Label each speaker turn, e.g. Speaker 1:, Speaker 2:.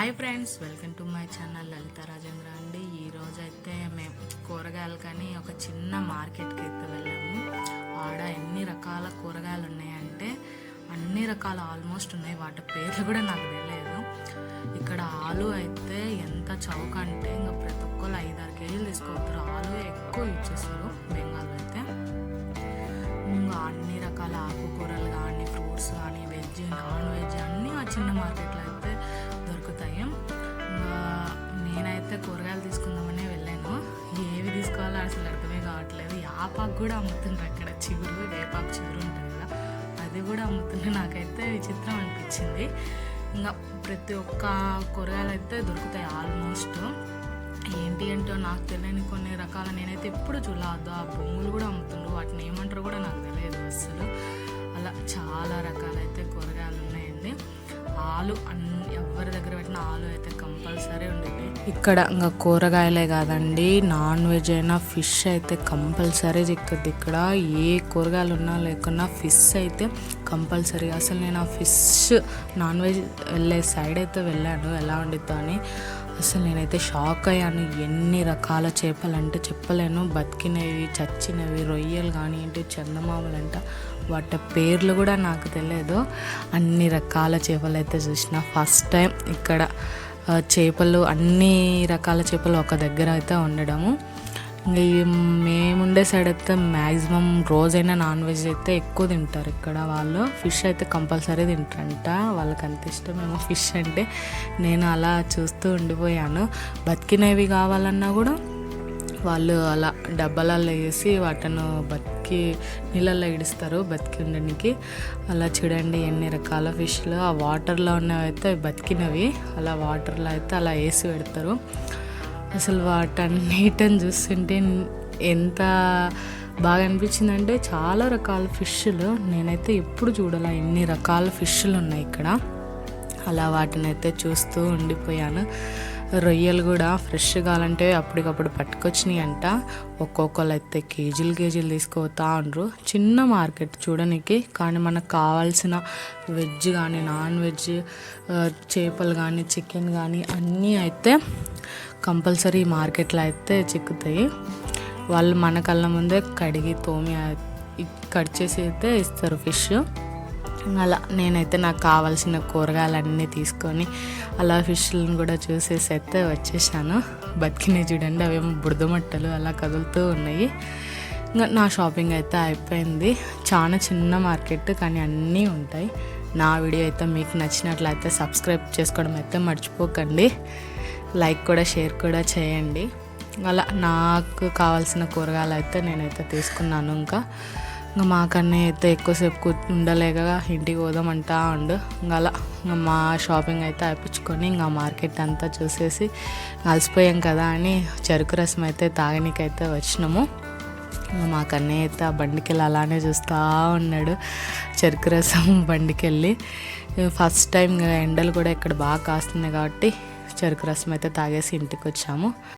Speaker 1: Hi friends welcome to my channel Lalitha Rajendra అండి. ఈరోజు అయితే మేము కూరగాయలు కానీ ఒక చిన్న మార్కెట్కి అయితే వెళ్ళాము. ఆడ ఎన్ని రకాల కూరగాయలు ఉన్నాయంటే అన్ని రకాల ఆల్మోస్ట్ ఉన్నాయి. వాటి పేర్లు కూడా నాకు తెలియదు. ఇక్కడ ఆలు అయితే ఎంత చౌక అంటే ఇంకా ప్రతి ఒక్కరు ఐదారు కేజీలు తీసుకోవచ్చు ఆలు ఎక్కువ ఇచ్చేస్తారు బెంగాల్లో అయితే. ఇంకా అన్ని రకాల ఆకుకూరలు కానీ ఫ్రూట్స్ కానీ వెజ్ నాన్ వెజ్ అన్నీ ఆ చిన్న మార్కెట్ అసలు అర్థమే కావట్లేదు. యాపాకు కూడా అమ్ముతుండ్రు అక్కడ. చిగురు వేపాకు చిగురు ఉంటుంది కదా. అది కూడా అమ్ముతుండ్రు. నాకైతే విచిత్రం అనిపించింది. ఇంకా ప్రతి ఒక్క కూరగాయలు అయితే దొరుకుతాయి ఆల్మోస్ట్. ఏంటి ఏంటో నాకు తెలియని కొన్ని రకాల నేనైతే ఎప్పుడు చూడలేదు ఆ బొమ్మలు కూడా అమ్ముతుండ్రు. వాటిని ఏమంటారో కూడా నాకు తెలియదు అసలు అలా చాలా రకాలైతే కూరగాయలు ఉన్నాయండి. ఆలు అన్ని ఎవరి దగ్గర పెట్టిన ఆలు అయితే కంపల్సరీ ఉండేది ఇక్కడ ఇంకా కూరగాయలే కాదండి. నాన్ వెజ్ అయినా ఫిష్ అయితే కంపల్సరీ చిక్కుద్ది ఇక్కడ. ఏ కూరగాయలు ఉన్నా లేకున్నా ఫిష్ అయితే కంపల్సరీ. అసలు నేను ఆ ఫిష్ నాన్ వెజ్ వెళ్ళే సైడ్ అయితే వెళ్ళాను. ఎలా ఉండిద్దో అని. అసలు నేనైతే షాక్ అయ్యాను. ఎన్ని రకాల చేపలు అంటే చెప్పలేను. బతికినవి చచ్చినవి రొయ్యలు కానీ ఏంటి చందమామలు అంట వాటి పేర్లు కూడా నాకు తెలియదు. అన్ని రకాల చేపలు అయితే చూసిన ఫస్ట్ టైం ఇక్కడ చేపలు అన్ని రకాల చేపలు ఒక దగ్గర అయితే ఉండడము. ఇంకా మేముండే సైడ్ అయితే మ్యాక్సిమం రోజైనా నాన్ వెజ్ అయితే ఎక్కువ తింటారు. ఇక్కడ వాళ్ళు ఫిష్ అయితే కంపల్సరీ తింటారంట. వాళ్ళకి అంత ఇష్టమేమో ఫిష్ అంటే. నేను అలా చూస్తూ ఉండిపోయాను. బతికినవి కావాలన్నా కూడా వాళ్ళు అలా డబ్బాలలో వేసి వాటిని బతికి నీళ్ళల్లో ఇడుస్తారు బతికి ఉండడానికి. అలా చూడండి ఎన్ని రకాల ఫిష్లు. ఆ వాటర్లో ఉన్నవి అయితే బతికినవి. అలా వాటర్లో అయితే అలా వేసి పెడతారు. అసలు వాటన్నిటిని చూస్తుంటే ఎంత బాగా అనిపించిందంటే చాలా రకాల ఫిష్లు. నేనైతే ఎప్పుడు చూడాల ఎన్ని రకాల ఫిష్లు ఉన్నాయి ఇక్కడ. అలా వాటిని అయితే చూస్తూ ఉండిపోయాను. రొయ్యలు కూడా ఫ్రెష్ కావాలంటే అప్పటికప్పుడు పట్టుకొచ్చినాయి అంట ఒక్కొక్కరు అయితే కేజీలు కేజీలు తీసుకుపోతా ఉండ్రు. చిన్న మార్కెట్ చూడడానికి కానీ మనకు కావాల్సిన వెజ్ కానీ నాన్ వెజ్ చేపలు కానీ చికెన్ కానీ అన్నీ అయితే కంపల్సరీ మార్కెట్లో అయితే చిక్కుతాయి. వాళ్ళు మన కళ్ళ ముందే కడిగి తోమి కట్ చేసి అయితే ఇస్తారు ఫిష్. అలా నేనైతే నాకు కావాల్సిన కూరగాయలన్నీ తీసుకొని అలా ఫిష్లను కూడా చూసేసి అయితే వచ్చేసాను. బతికినాయి చూడండి అవేమో బురదమట్టలు అలా కదులుతూ ఉన్నాయి. ఇంకా నా షాపింగ్ అయితే అయిపోయింది. చాలా చిన్న మార్కెట్ కానీ అన్నీ ఉంటాయి. నా వీడియో అయితే మీకు నచ్చినట్లయితే సబ్స్క్రైబ్ చేసుకోవడం అయితే మర్చిపోకండి. లైక్ కూడా షేర్ కూడా చేయండి. అలా నాకు కావాల్సిన కూరగాయలు అయితే నేనైతే తీసుకున్నాను ఇంకా. ఇంకా మాకన్నీ అయితే ఎక్కువసేపు కూర్చు ఉండలేక ఇంటికి పోదామంటా ఉండు. ఇంకా అలా ఇంకా మా షాపింగ్ అయితే అయిపించుకొని ఇంకా మార్కెట్ అంతా చూసేసి అలసిపోయాం కదా అని చెరుకు రసం అయితే తాగనీకైతే వచ్చినాము. ఇంకా మా కన్నయ్య అయితే ఆ బండికెళ్ళి అలానే చూస్తూ ఉన్నాడు. చెరుకు రసం బండికెళ్ళి ఫస్ట్ టైం ఇంకా ఎండలు కూడా ఇక్కడ బాగా కాస్తున్నాయి కాబట్టి చెరుకు రసం అయితే తాగేసి ఇంటికి వచ్చాము.